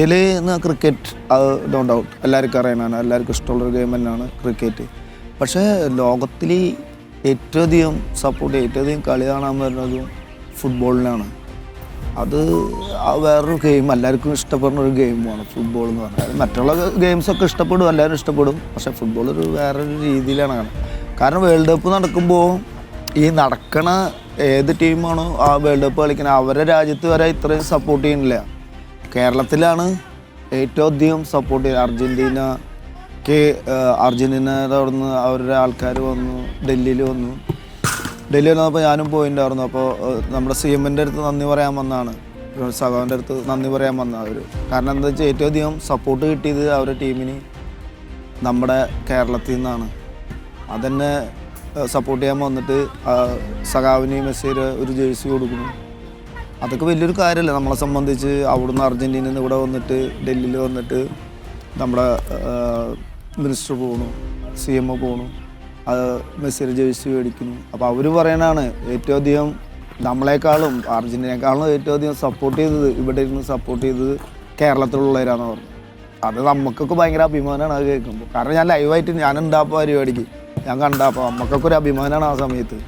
ഇന്ത്യയിൽ ക്രിക്കറ്റ് അത് no doubt എല്ലാവർക്കും അറിയണമാണ് എല്ലാവർക്കും ഇഷ്ടമുള്ളൊരു ഗെയിം തന്നെയാണ് ക്രിക്കറ്റ് പക്ഷേ ലോകത്തിൽ ഏറ്റവും അധികം സപ്പോർട്ട് ഏറ്റവും അധികം കളി കാണാൻ വരുന്നതും ഫുട്ബോളിനാണ് അത് വേറൊരു ഗെയിം എല്ലാവർക്കും ഇഷ്ടപ്പെടുന്ന ഒരു ഗെയിമാണ് ഫുട്ബോൾ എന്ന് പറഞ്ഞാൽ മറ്റുള്ള ഗെയിംസൊക്കെ ഇഷ്ടപ്പെടും എല്ലാവരും ഇഷ്ടപ്പെടും. പക്ഷേ ഫുട്ബോൾ ഒരു വേറൊരു രീതിയിലാണ് കാണുന്നത്. കാരണം വേൾഡ് കപ്പ് നടക്കുമ്പോൾ ഈ നടക്കണ ഏത് ടീമാണോ ആ വേൾഡ് കപ്പ് കളിക്കുന്നത് അവരുടെ രാജ്യത്ത് വരെ ഇത്രയും സപ്പോർട്ട് ചെയ്യുന്നില്ല. കേരളത്തിലാണ് ഏറ്റവും അധികം സപ്പോർട്ട് ചെയ്ത് അർജന്റീന കെ അർജന്റീനയുടെ അവിടെ നിന്ന് അവരുടെ ആൾക്കാർ വന്നു ഡൽഹിയിൽ വന്നു. ഡൽഹി വന്നപ്പോൾ ഞാനും പോയിട്ടുണ്ടായിരുന്നു അപ്പോൾ നമ്മുടെ സി എമ്മിന്റെ അടുത്ത് നന്ദി പറയാൻ വന്നാണ് സഖാവിന്റെ അടുത്ത് നന്ദി പറയാൻ വന്ന അവർ കാരണം എന്താ വെച്ചാൽ ഏറ്റവും അധികം സപ്പോർട്ട് കിട്ടിയത് അവരുടെ ടീമിന് നമ്മുടെ കേരളത്തിൽ നിന്നാണ്. അതന്നെ സപ്പോർട്ട് ചെയ്യാൻ വന്നിട്ട് സഖാവിന് മെസ്സേജ് ഒരു ജേഴ്സി കൊടുക്കുന്നു. അതൊക്കെ വലിയൊരു കാര്യമല്ല. നമ്മളെ സംബന്ധിച്ച് അവിടുന്ന് അർജന്റീനയിൽ നിന്ന് ഇവിടെ വന്നിട്ട് ഡൽഹിയിൽ വന്നിട്ട് നമ്മുടെ മിനിസ്റ്റർ പോകണു സി എം ഒ പോകണു അത് മെസ്സിയുടെ ജേഴ്സി മേടിക്കുന്നു. അപ്പോൾ അവർ പറയണതാണ് ഏറ്റവും അധികം നമ്മളെക്കാളും അർജന്റീനയെക്കാളും ഏറ്റവും അധികം സപ്പോർട്ട് ചെയ്തത് ഇവിടെ ഇരുന്ന് സപ്പോർട്ട് ചെയ്തത് കേരളത്തിലുള്ളവരാന്ന് പറഞ്ഞു അത് നമുക്കൊക്കെ ഭയങ്കര അഭിമാനമാണ് അത് കേൾക്കുമ്പോൾ കാരണം ഞാൻ ലൈവായിട്ട് ഞാൻ ഉണ്ടാപ്പോൾ പരിപാടിക്ക്? ഞാൻ കണ്ടപ്പോൾ നമുക്കൊക്കെ ഒരു അഭിമാനമാണ് ആ സമയത്ത്.